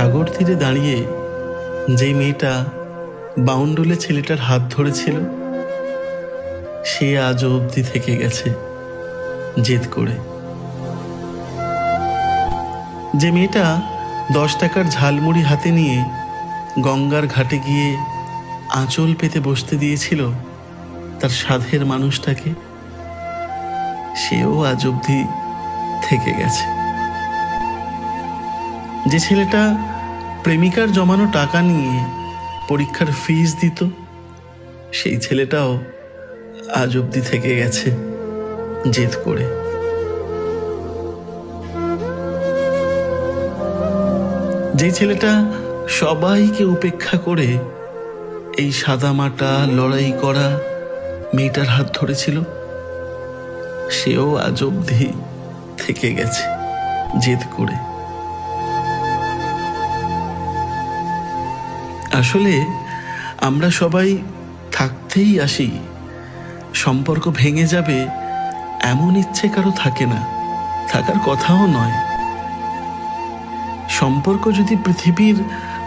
সাগর তীরে দাঁড়িয়ে যেই মেয়েটা বাউন্ডুলে ছেলেটার হাত ধরেছিল, সে আজও অবধি থেকে গেছে জেদ করে। যে মেয়েটা দশ টাকার ঝালমুড়ি হাতে নিয়ে গঙ্গার ঘাটে গিয়ে আঁচল পেতে বসতে দিয়েছিল তার সাধের মানুষটাকে, সেও আজ অবধি থেকে গেছে। যে ছেলেটা প্রেমিকার জমানো টাকা নিয়ে পরীক্ষার ফিস দিত, সেই ছেলেটাও আজ অবধি থেকে গেছে জেদ করে। যে ছেলেটা সবাইকে উপেক্ষা করে এই সাদামাটা লড়াই করা মেয়েটার হাত ধরেছিল, সেও আজ অবধি থেকে গেছে জেদ করে। আসলে আমরা সবাই থাকতেই আসি। সম্পর্ক ভেঙে যাবে এমন ইচ্ছে কারও থাকে না। থাকার কথাও নয়। সম্পর্ক যদি পৃথিবীর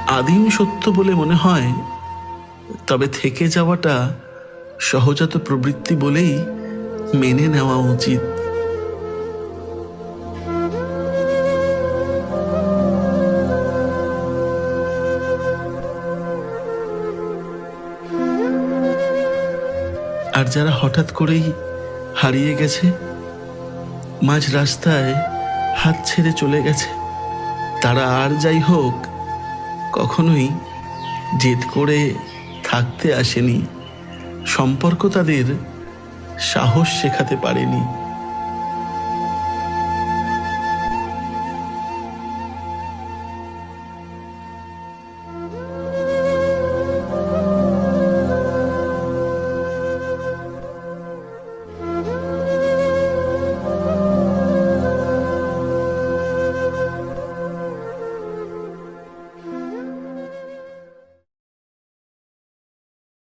আদিম সত্য বলে মনে হয়, তবে থেকে যাওয়াটা সহজাত প্রবৃত্তি বলেই মেনে নেওয়া উচিত। আর যারা হঠাৎ করেই হারিয়ে গেছে, মাঝ রাস্তায় হাত ছেড়ে চলে গেছে, তারা আর যাই হোক, কখনোই জেদ করে থাকতে আসেনি। সম্পর্ক তাদের সাহস শেখাতে পারেনি।